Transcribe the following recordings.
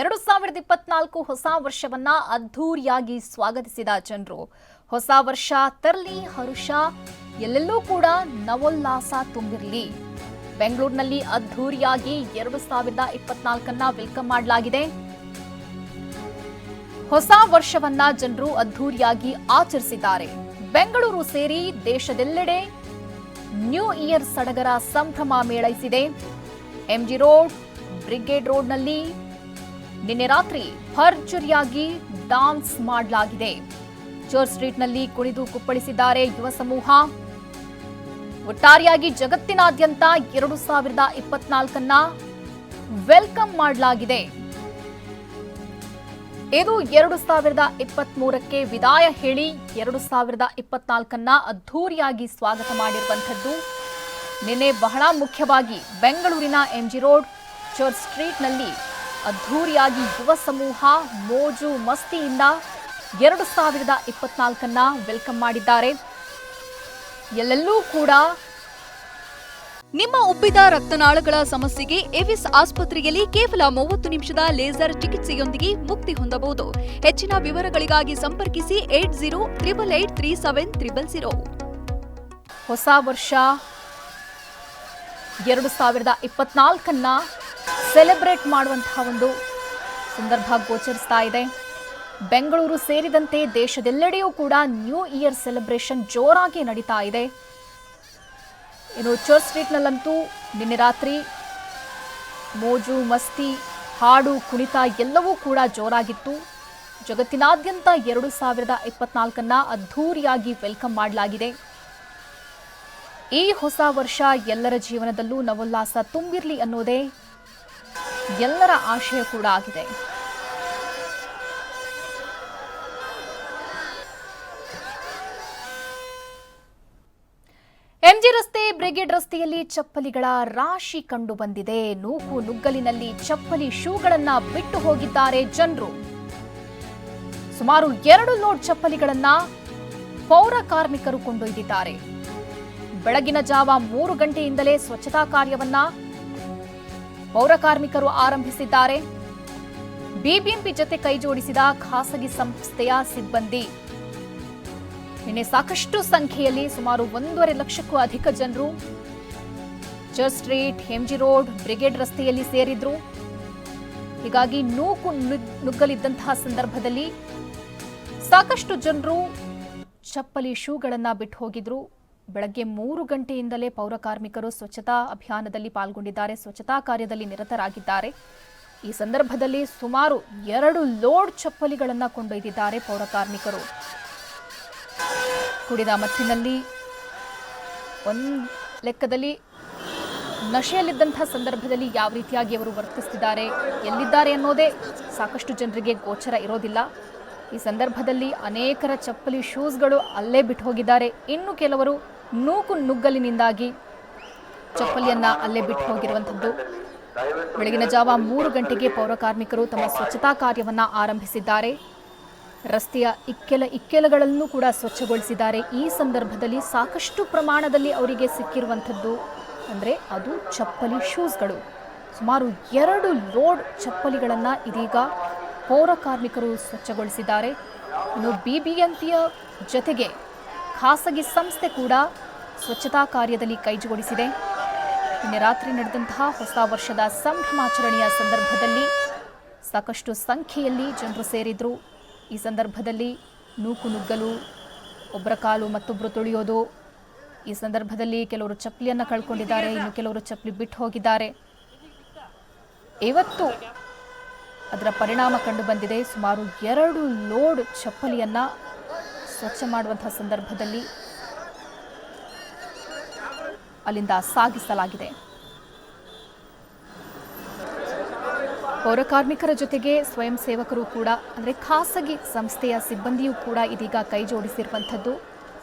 ಎರಡು ಸಾವಿರದ ಇಪ್ಪತ್ನಾಲ್ಕು ಹೊಸ ವರ್ಷವನ್ನ ಅದ್ಧೂರಿಯಾಗಿ ಸ್ವಾಗತಿಸಿದ ಜನರು ಹೊಸ ವರ್ಷ ತರಲಿ ಹರುಷ, ಎಲ್ಲೆಲ್ಲೂ ಕೂಡ ನವೋಲ್ಲಾಸ ತುಂಬಿರಲಿ. ಬೆಂಗಳೂರಿನಲ್ಲಿ ಅದ್ಧೂರಿಯಾಗಿ ಎರಡು ಸಾವಿರದ ಇಪ್ಪತ್ನಾಲ್ಕನ್ನ ವೆಲ್ಕಮ್ ಮಾಡಲಾಗಿದೆ. ಹೊಸ ವರ್ಷವನ್ನ ಜನರು ಅದ್ಧೂರಿಯಾಗಿ ಆಚರಿಸಿದ್ದಾರೆ. ಬೆಂಗಳೂರು ಸೇರಿ ದೇಶದೆಲ್ಲೆಡೆ ನ್ಯೂ ಇಯರ್ ಸಡಗರ ಸಂಭ್ರಮ ಮೇಳೈಸಿದೆ. ಎಂಜಿ ರೋಡ್ ಬ್ರಿಗೇಡ್ ರೋಡ್ನಲ್ಲಿ ನಿನ್ನೆ ರಾತ್ರಿ ಭರ್ಜರಿಯಾಗಿ ಡಾನ್ಸ್ ಮಾಡಲಾಗಿದೆ. ಚರ್ಚ್ ಸ್ಟ್ರೀಟ್ನಲ್ಲಿ ಕುಣಿದು ಕುಪ್ಪಳಿಸಿದ್ದಾರೆ ಯುವ ಸಮೂಹ. ಒಟ್ಟಾರೆಯಾಗಿ ಜಗತ್ತಿನಾದ್ಯಂತ ಎರಡು ಸಾವಿರದ ಇಪ್ಪತ್ನಾಲ್ಕನ್ನ ವೆಲ್ಕಮ್ ಮಾಡಲಾಗಿದೆ. ಇದು ಎರಡು ಸಾವಿರದ ಇಪ್ಪತ್ತ್ ಮೂರಕ್ಕೆ ವಿದಾಯ ಹೇಳಿ ಎರಡು ಸಾವಿರದ ಇಪ್ಪತ್ನಾಲ್ಕನ್ನ ಅದ್ಧೂರಿಯಾಗಿ ಸ್ವಾಗತ ಮಾಡಿರುವಂಥದ್ದು. ನಿನ್ನೆ ಬಹಳ ಮುಖ್ಯವಾಗಿ ಬೆಂಗಳೂರಿನ ಎಂಜಿ ರೋಡ್ ಚರ್ಚ್ ಸ್ಟ್ರೀಟ್ನಲ್ಲಿ ಅದ್ಧೂರಿಯಾಗಿ ಯುವ ಸಮೂಹ ಮೋಜು ಮಸ್ತಿಯಿಂದ ಎರಡು ಸಾವಿರದ ಇಪ್ಪತ್ನಾಲ್ಕನ್ನ ವೆಲ್ಕಮ್ ಮಾಡಿದ್ದಾರೆ. ಎಲ್ಲೆಲ್ಲೂ ಕೂಡ ನಿಮ್ಮ ಉಬ್ಬಿದ ರಕ್ತನಾಳಗಳ ಸಮಸ್ಯೆಗೆ ಎವಿಸ್ ಆಸ್ಪತ್ರೆಯಲ್ಲಿ ಕೇವಲ ಮೂವತ್ತು ನಿಮಿಷದ ಲೇಸರ್ ಚಿಕಿತ್ಸೆಯೊಂದಿಗೆ ಮುಕ್ತಿ ಹೊಂದಬಹುದು. ಹೆಚ್ಚಿನ ವಿವರಗಳಿಗಾಗಿ ಸಂಪರ್ಕಿಸಿ eight zero triple eight three seven triple zero. ಹೊಸ ವರ್ಷ ಎರಡು ಸಾವಿರದ ಇಪ್ಪತ್ನಾಲ್ಕನ್ನ ಸೆಲೆಬ್ರೇಟ್ ಮಾಡುವಂತಹ ಒಂದು ಸಂದರ್ಭ ಗೋಚರಿಸ್ತಾ ಇದೆ. ಬೆಂಗಳೂರು ಸೇರಿದಂತೆ ದೇಶದೆಲ್ಲೆಡೆಯೂ ಕೂಡ ನ್ಯೂ ಇಯರ್ ಸೆಲೆಬ್ರೇಷನ್ ಜೋರಾಗಿ ನಡೀತಾ ಇದೆ. ಇನ್ನು ಚರ್ಚ್ ಸ್ಟ್ರೀಟ್ನಲ್ಲಂತೂ ನಿನ್ನೆ ರಾತ್ರಿ ಮೋಜು, ಮಸ್ತಿ, ಹಾಡು, ಕುಣಿತ ಎಲ್ಲವೂ ಕೂಡ ಜೋರಾಗಿತ್ತು. ಜಗತ್ತಿನಾದ್ಯಂತ ಎರಡು ಸಾವಿರದ ಇಪ್ಪತ್ನಾಲ್ಕನ್ನ ಅದ್ಧೂರಿಯಾಗಿ ವೆಲ್ಕಮ್ ಮಾಡಲಾಗಿದೆ. ಈ ಹೊಸ ವರ್ಷ ಎಲ್ಲರ ಜೀವನದಲ್ಲೂ ನವೋಲ್ಲಾಸ ತುಂಬಿರಲಿ ಅನ್ನೋದೇ ಎಲ್ಲರ ಆಶಯ ಕೂಡ ಆಗಿದೆ. ಎಂಜಿ ರಸ್ತೆ, ಬ್ರಿಗೇಡ್ ರಸ್ತೆಯಲ್ಲಿ ಚಪ್ಪಲಿಗಳ ರಾಶಿ ಕಂಡು ಬಂದಿದೆ. ನೂಕು ನುಗ್ಗಲಿನಲ್ಲಿ ಚಪ್ಪಲಿ ಶೂಗಳನ್ನ ಬಿಟ್ಟು ಹೋಗಿದ್ದಾರೆ ಜನರು. ಸುಮಾರು ಎರಡು ಲೋಡ್ ಚಪ್ಪಲಿಗಳನ್ನ ಪೌರ ಕಾರ್ಮಿಕರು ಕೊಂಡೊಯ್ದಿದ್ದಾರೆ. ಬೆಳಗಿನ ಜಾವ ಮೂರು ಗಂಟೆಯಿಂದಲೇ ಸ್ವಚ್ಛತಾ ಕಾರ್ಯವನ್ನ ಪೌರ ಕಾರ್ಮಿಕರು ಆರಂಭಿಸಿದ್ದಾರೆ. ಬಿಬಿಎಂಪಿ ಜೊತೆ ಕೈಜೋಡಿಸಿದ ಖಾಸಗಿ ಸಂಸ್ಥೆಯ ಸಿಬ್ಬಂದಿ. ನಿನ್ನೆ ಸಾಕಷ್ಟು ಸಂಖ್ಯೆಯಲ್ಲಿ ಸುಮಾರು ಒಂದೂವರೆ ಲಕ್ಷಕ್ಕೂ ಅಧಿಕ ಜನರು Church Street MG Road Brigade ರಸ್ತೆಯಲ್ಲಿ ಸೇರಿದ್ರು. ಹೀಗಾಗಿ ನೂಕು ನುಗ್- ನುಗ್ಗಲಿದ್ದಂತಹ ಸಂದರ್ಭದಲ್ಲಿ ಸಾಕಷ್ಟು ಜನರು ಚಪ್ಪಲಿ ಶೂಗಳನ್ನ ಬಿಟ್ಟು ಹೋಗಿದ್ರು. ಬೆಳಗ್ಗೆ ಮೂರು ಗಂಟೆಯಿಂದಲೇ ಪೌರಕಾರ್ಮಿಕರು ಸ್ವಚ್ಛತಾ ಅಭಿಯಾನದಲ್ಲಿ ಪಾಲ್ಗೊಂಡಿದ್ದಾರೆ, ಸ್ವಚ್ಛತಾ ಕಾರ್ಯದಲ್ಲಿ ನಿರತರಾಗಿದ್ದಾರೆ. ಈ ಸಂದರ್ಭದಲ್ಲಿ ಸುಮಾರು ಎರಡು ಲೋಡ್ ಚಪ್ಪಲಿಗಳನ್ನು ಕೊಂಡೊಯ್ದಿದ್ದಾರೆ ಪೌರಕಾರ್ಮಿಕರು ಕುಡಿದ ಮತ್ತಿನಲ್ಲಿ ಒಂದು ಲೆಕ್ಕದಲ್ಲಿ ನಶೆಯಲ್ಲಿದ್ದಂತಹ ಸಂದರ್ಭದಲ್ಲಿ ಯಾವ ರೀತಿಯಾಗಿ ಅವರು ವರ್ತಿಸ್ತಿದ್ದಾರೆ, ಎಲ್ಲಿದ್ದಾರೆ ಅನ್ನೋದೇ ಸಾಕಷ್ಟು ಜನರಿಗೆ ಗೋಚರ ಇರೋದಿಲ್ಲ. ಈ ಸಂದರ್ಭದಲ್ಲಿ ಅನೇಕರ ಚಪ್ಪಲಿ ಶೂಸ್ಗಳು ಅಲ್ಲೇ ಬಿಟ್ಟು ಹೋಗಿದ್ದಾರೆ ಇನ್ನು ಕೆಲವರು ನೂಕು ನುಗ್ಗಲಿನಿಂದಾಗಿ ಚಪ್ಪಲಿಯನ್ನ ಅಲ್ಲೇ ಬಿಟ್ಟು ಹೋಗಿರುವಂಥದ್ದು ಬೆಳಗಿನ ಜಾವ ಮೂರು ಗಂಟೆಗೆ ಪೌರಕಾರ್ಮಿಕರು ತಮ್ಮ ಸ್ವಚ್ಛತಾ ಕಾರ್ಯವನ್ನ ಆರಂಭಿಸಿದ್ದಾರೆ. ರಸ್ತೆಯ ಇಕ್ಕೆಲ ಇಕ್ಕೆಲಗಳನ್ನು ಕೂಡ ಸ್ವಚ್ಛಗೊಳಿಸಿದ್ದಾರೆ. ಈ ಸಂದರ್ಭದಲ್ಲಿ ಸಾಕಷ್ಟು ಪ್ರಮಾಣದಲ್ಲಿ ಅವರಿಗೆ ಸಿಕ್ಕಿರುವಂಥದ್ದು ಅಂದರೆ ಅದು ಚಪ್ಪಲಿ ಶೂಸ್ಗಳು. ಸುಮಾರು ಎರಡು ಲೋಡ್ ಚಪ್ಪಲಿಗಳನ್ನು ಇದೀಗ ಪೌರ ಕಾರ್ಮಿಕರು ಸ್ವಚ್ಛಗೊಳಿಸಿದ್ದಾರೆ. ಇನ್ನು ಬಿಬಿಎಂಪಿಯ ಜೊತೆಗೆ ಖಾಸಗಿ ಸಂಸ್ಥೆ ಕೂಡ ಸ್ವಚ್ಛತಾ ಕಾರ್ಯದಲ್ಲಿ ಕೈಜೋಡಿಸಿದೆ. ನಿನ್ನೆ ರಾತ್ರಿ ನಡೆದಂತಹ ಹೊಸ ವರ್ಷದ ಸಂಭ್ರಮಾಚರಣೆಯ ಸಂದರ್ಭದಲ್ಲಿ ಸಾಕಷ್ಟು ಸಂಖ್ಯೆಯಲ್ಲಿ ಜನರು ಸೇರಿದ್ರು. ಈ ಸಂದರ್ಭದಲ್ಲಿ ನೂಕು ನುಗ್ಗಲು, ಒಬ್ಬರ ಕಾಲು ಮತ್ತೊಬ್ಬರು ತುಳಿಯೋದು, ಈ ಸಂದರ್ಭದಲ್ಲಿ ಕೆಲವರು ಚಪ್ಪಲಿಯನ್ನು ಕಳ್ಕೊಂಡಿದ್ದಾರೆ, ಇನ್ನು ಕೆಲವರು ಚಪ್ಪಲಿ ಬಿಟ್ಟು ಹೋಗಿದ್ದಾರೆ. ಇವತ್ತು ಅದರ ಪರಿಣಾಮ ಕಂಡು ಬಂದಿದೆ ಸುಮಾರು ಎರಡು ಲೋಡ್ ಚಪ್ಪಲಿಯನ್ನ ಸ್ವಚ್ಛ ಮಾಡುವಂತಹ ಸಂದರ್ಭದಲ್ಲಿ ಅಲ್ಲಿಂದ ಸಾಗಿಸಲಾಗಿದೆ. ಪೌರ ಕಾರ್ಮಿಕರ ಜೊತೆಗೆ ಸ್ವಯಂ ಸೇವಕರು ಕೂಡ, ಅಂದರೆ ಖಾಸಗಿ ಸಂಸ್ಥೆಯ ಸಿಬ್ಬಂದಿಯೂ ಕೂಡ ಇದೀಗ ಕೈ ಜೋಡಿಸಿರುವಂಥದ್ದು.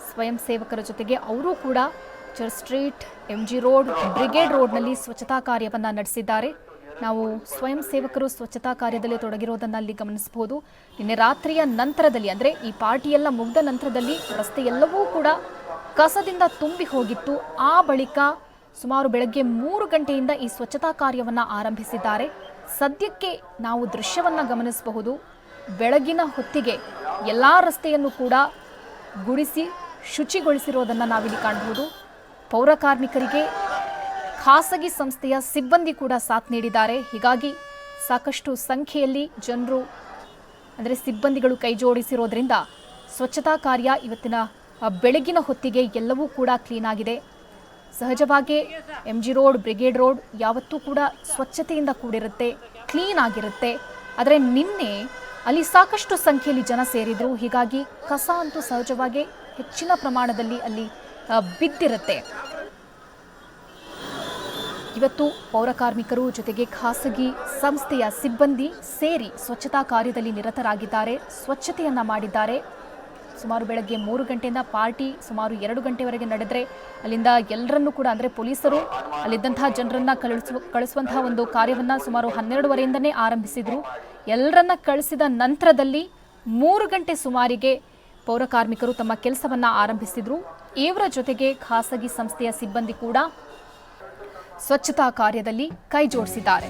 ಸ್ವಯಂ ಸೇವಕರ ಜೊತೆಗೆ ಅವರು ಕೂಡ Church Street M G Road, Brigade ರೋಡ್ನಲ್ಲಿ ಸ್ವಚ್ಛತಾ ಕಾರ್ಯವನ್ನು ನಡೆಸಿದ್ದಾರೆ. ನಾವು ಸ್ವಯಂ ಸೇವಕರು ಸ್ವಚ್ಛತಾ ಕಾರ್ಯದಲ್ಲಿ ತೊಡಗಿರೋದನ್ನು ಅಲ್ಲಿ ಗಮನಿಸಬಹುದು. ನಿನ್ನೆ ರಾತ್ರಿಯ ನಂತರದಲ್ಲಿ, ಅಂದರೆ ಈ ಪಾರ್ಟಿಯೆಲ್ಲ ಮುಗ್ದ ನಂತರದಲ್ಲಿ ರಸ್ತೆ ಎಲ್ಲವೂ ಕೂಡ ಕಸದಿಂದ ತುಂಬಿ ಹೋಗಿತ್ತು. ಆ ಬಳಿಕ ಸುಮಾರು ಬೆಳಗ್ಗೆ ಮೂರು ಗಂಟೆಯಿಂದ ಈ ಸ್ವಚ್ಛತಾ ಕಾರ್ಯವನ್ನು ಆರಂಭಿಸಿದ್ದಾರೆ. ಸದ್ಯಕ್ಕೆ ನಾವು ದೃಶ್ಯವನ್ನು ಗಮನಿಸಬಹುದು. ಬೆಳಗಿನ ಹೊತ್ತಿಗೆ ಎಲ್ಲ ರಸ್ತೆಯನ್ನು ಕೂಡ ಗುಡಿಸಿ ಶುಚಿಗೊಳಿಸಿರೋದನ್ನು ನಾವಿಲ್ಲಿ ಕಾಣಬಹುದು ಪೌರ ಕಾರ್ಮಿಕರಿಗೆ ಖಾಸಗಿ ಸಂಸ್ಥೆಯ ಸಿಬ್ಬಂದಿ ಕೂಡ ಸಾಥ್ ನೀಡಿದ್ದಾರೆ. ಹೀಗಾಗಿ ಸಾಕಷ್ಟು ಸಂಖ್ಯೆಯಲ್ಲಿ ಜನರು, ಅಂದರೆ ಸಿಬ್ಬಂದಿಗಳು ಕೈಜೋಡಿಸಿರೋದ್ರಿಂದ ಸ್ವಚ್ಛತಾ ಕಾರ್ಯ ಇವತ್ತಿನ ಬೆಳಗಿನ ಹೊತ್ತಿಗೆ ಎಲ್ಲವೂ ಕೂಡ ಕ್ಲೀನ್ ಆಗಿದೆ. ಸಹಜವಾಗಿ M G Road Brigade Road ಯಾವತ್ತೂ ಕೂಡ ಸ್ವಚ್ಛತೆಯಿಂದ ಕೂಡಿರುತ್ತೆ, ಕ್ಲೀನ್ ಆಗಿರುತ್ತೆ. ಆದರೆ ನಿನ್ನೆ ಅಲ್ಲಿ ಸಾಕಷ್ಟು ಸಂಖ್ಯೆಯಲ್ಲಿ ಜನ ಸೇರಿದ್ರು. ಹೀಗಾಗಿ ಕಸ ಅಂತೂ ಸಹಜವಾಗಿ ಹೆಚ್ಚಿನ ಪ್ರಮಾಣದಲ್ಲಿ ಅಲ್ಲಿ ಬಿದ್ದಿರುತ್ತೆ. ಇವತ್ತು ಪೌರಕಾರ್ಮಿಕರು ಜೊತೆಗೆ ಖಾಸಗಿ ಸಂಸ್ಥೆಯ ಸಿಬ್ಬಂದಿ ಸೇರಿ ಸ್ವಚ್ಛತಾ ಕಾರ್ಯದಲ್ಲಿ ನಿರತರಾಗಿದ್ದಾರೆ. ಸ್ವಚ್ಛತೆಯನ್ನ ಮಾಡಿದ್ದಾರೆ. ಸುಮಾರು ಬೆಳಗ್ಗೆ ಮೂರು ಗಂಟೆಯಿಂದ ಪಾರ್ಟಿ ಸುಮಾರು ಎರಡು ಗಂಟೆವರೆಗೆ ನಡೆದರೆ ಅಲ್ಲಿಂದ ಎಲ್ಲರನ್ನೂ ಕೂಡ ಅಂದರೆ ಪೊಲೀಸರು ಅಲ್ಲಿದ್ದಂತಹ ಜನರನ್ನ ಕಳಿಸುವ ಕಳಿಸುವಂತಹ ಒಂದು ಕಾರ್ಯವನ್ನು ಸುಮಾರು ಹನ್ನೆರಡುವರೆಯಿಂದನೇ ಆರಂಭಿಸಿದರು. ಎಲ್ಲರನ್ನ ಕಳಿಸಿದ ನಂತರದಲ್ಲಿ ಮೂರು ಗಂಟೆ ಸುಮಾರಿಗೆ ಪೌರಕಾರ್ಮಿಕರು ತಮ್ಮ ಕೆಲಸವನ್ನು ಆರಂಭಿಸಿದರು. ಇವರ ಜೊತೆಗೆ ಖಾಸಗಿ ಸಂಸ್ಥೆಯ ಸಿಬ್ಬಂದಿ ಕೂಡ ಸ್ವಚ್ಛತಾ ಕಾರ್ಯದಲ್ಲಿ ಕೈ ಜೋಡಿಸಿದ್ದಾರೆ